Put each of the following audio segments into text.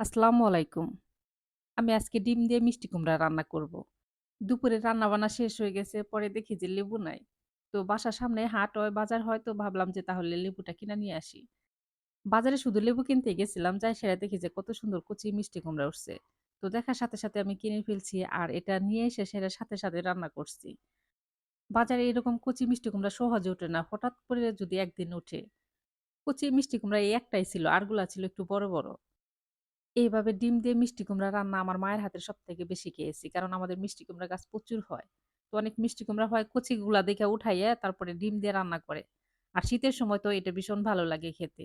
আসসালামু আলাইকুম। আমি আজকে ডিম দিয়ে মিষ্টি কুমড়া রান্না করব। দুপুরে রান্না-বান্না শেষ হয়ে গেছে। পরে দেখি যে লেবু নাই। তো বাসার সামনে হাট হয়, বাজার হয় তো ভাবলাম যে তাহলে লেবুটা কিনে নিয়ে আসি। বাজারে শুধু লেবু কিনতে গেছিলাম। যাই সেরা দেখি যে কত সুন্দর কচি মিষ্টি কুমড়া উঠছে। তো দেখার সাথে, সাথে আমি কিনে ফেলছি আর এটা নিয়ে এসে সেরা সাথে, সাথে রান্না করছি। বাজারে এরকম কচি মিষ্টি কুমড়া সহজে ওঠে না। হঠাৎ করে যদি একদিন ওঠে। কচি মিষ্টি কুমড়া এই একটাই ছিল। আরগুলা ছিল একটু বড়, বড়। এইভাবে ডিম দিয়ে মিষ্টি কুমড়া রান্না আমার মায়ের হাতের সবথেকে বেশি খেয়েছি। কারণ আমাদের মিষ্টি কুমড়া গাছ প্রচুর হয়। তো অনেক মিষ্টি কুমড়া হয় কচিগুলা দেখে উঠাইয়া তারপরে ডিম দিয়ে রান্না করে। আর শীতের সময় তো এটা ভীষণ ভালো লাগে খেতে।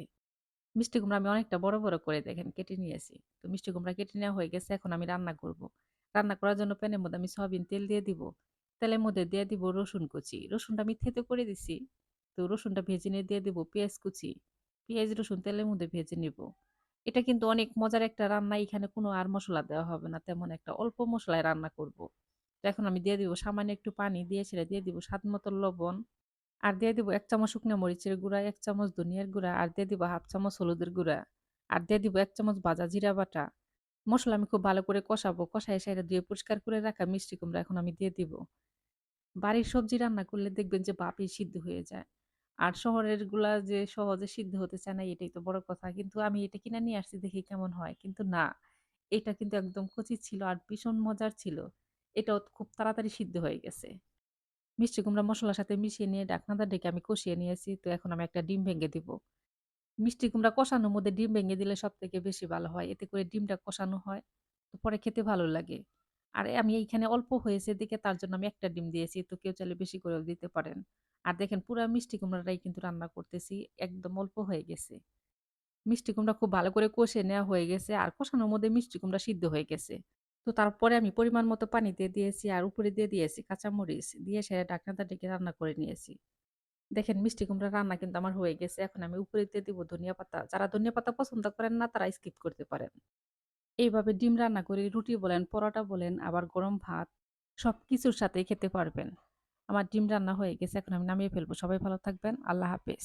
মিষ্টি কুমড়া আমি অনেকটা বড়, বড় করে দেখেন কেটে নিয়েছি। তো মিষ্টি কুমড়া কেটে নেওয়া হয়ে গেছে। এখন আমি রান্না করব। রান্না করার জন্য প্যানের মধ্যে আমি সয়াবিন তেল দিয়ে দিব। তেলের মধ্যে দিয়ে দিব রসুন কুচি। রসুনটা আমি থেতো করে দিছি। তো রসুনটা ভেজে নিয়ে দিয়ে দিব পেঁয়াজ কুচি। পেঁয়াজ, রসুন তেলের মধ্যে ভেজে নিব। এটা কিন্তু অনেক মজার একটা রান্না। এখানে কোনো আর মশলা দেওয়া হবে না। তেমন একটা অল্প মশলায় রান্না করব। তো এখন আমি দিয়ে দিব সামান্য একটু পানি দিয়ে সেটা দিয়ে দিব স্বাদ মতো লবণ। আর দিয়ে দিব এক চামচ শুকনা মরিচের গুঁড়া, এক চামচ ধনিয়ার গুঁড়া, আর দিয়ে দিব 1/2 চামচ হলুদের গুঁড়া। আর দিয়ে দিব এক চামচ ভাজা জিরা বাটা। মশলা আমি খুব ভালো করে কষাবো। কষায় সেটা দিয়ে পরিষ্কার করে রাখা মিষ্টি কুমড়া এখন আমি দিয়ে দিব। বাড়ির সবজি রান্না করলে দেখবেন যে ভাপেই সিদ্ধ হয়ে যায়। আর শহরেরগুলা যে সহজে সিদ্ধ হতে চায় না এটাই তো বড় কথা। কিন্তু আমি এটা কিনে নিয়ে আসছি দেখি কেমন হয়। কিন্তু না, এটা কিন্তু একদম কচি ছিল আর ভীষণ মজার ছিল। এটাও খুব তাড়াতাড়ি সিদ্ধ হয়ে গেছে। মিষ্টি কুমড়া মসলার সাথে মিশিয়ে নিয়ে ঢাকনাটা ঢেকে আমি কষিয়ে নিয়েছি। তো এখন আমি একটা ডিম ভেঙে দিব। মিষ্টি কুমড়া কষানোর মধ্যে ডিম ভেঙে দিলে সবথেকে বেশি ভালো হয়। এতে করে ডিমটা কষানো হয়। তো পরে খেতে ভালো লাগে। আর আমি এইখানে অল্প হয়েছে, দেখে তার জন্য আমি একটা ডিম দিয়েছি। তো কেউ চাইলে বেশি করেও দিতে পারেন। আর দেখেন পুরা মিষ্টি কুমড়াটাই কিন্তু রান্না করতেছি। একদম অল্প হয়ে গেছে। মিষ্টি কুমড়া খুব ভালো করে কষে নেওয়া হয়ে গেছে। আর কষানোর মধ্যে মিষ্টি কুমড়া সিদ্ধ হয়ে গেছে। তো তারপরে আমি পরিমাণ মতো পানি দিয়ে দিয়েছি, আর উপরে দিয়ে দিয়েছি কাঁচামরিচ। দিয়ে সেটা ঢাকনাটা ডেকে রান্না করে নিয়েছি। দেখেন মিষ্টি কুমড়া রান্না কিন্তু আমার হয়ে গেছে। এখন আমি উপরে দিয়ে দিব ধনিয়া পাতা। যারা ধনিয়া পাতা পছন্দ করেন না, তারা স্কিপ করতে পারেন। এইভাবে ডিম রান্না করে রুটি বলেন, পরোটা বলেন, আবার গরম ভাত সব কিছুর সাথেই খেতে পারবেন। আমার ডিম রান্না হয়ে গেছে। এখন আমি নামিয়ে ফেলব। সবাই ভালো থাকবেন। আল্লাহ হাফেজ।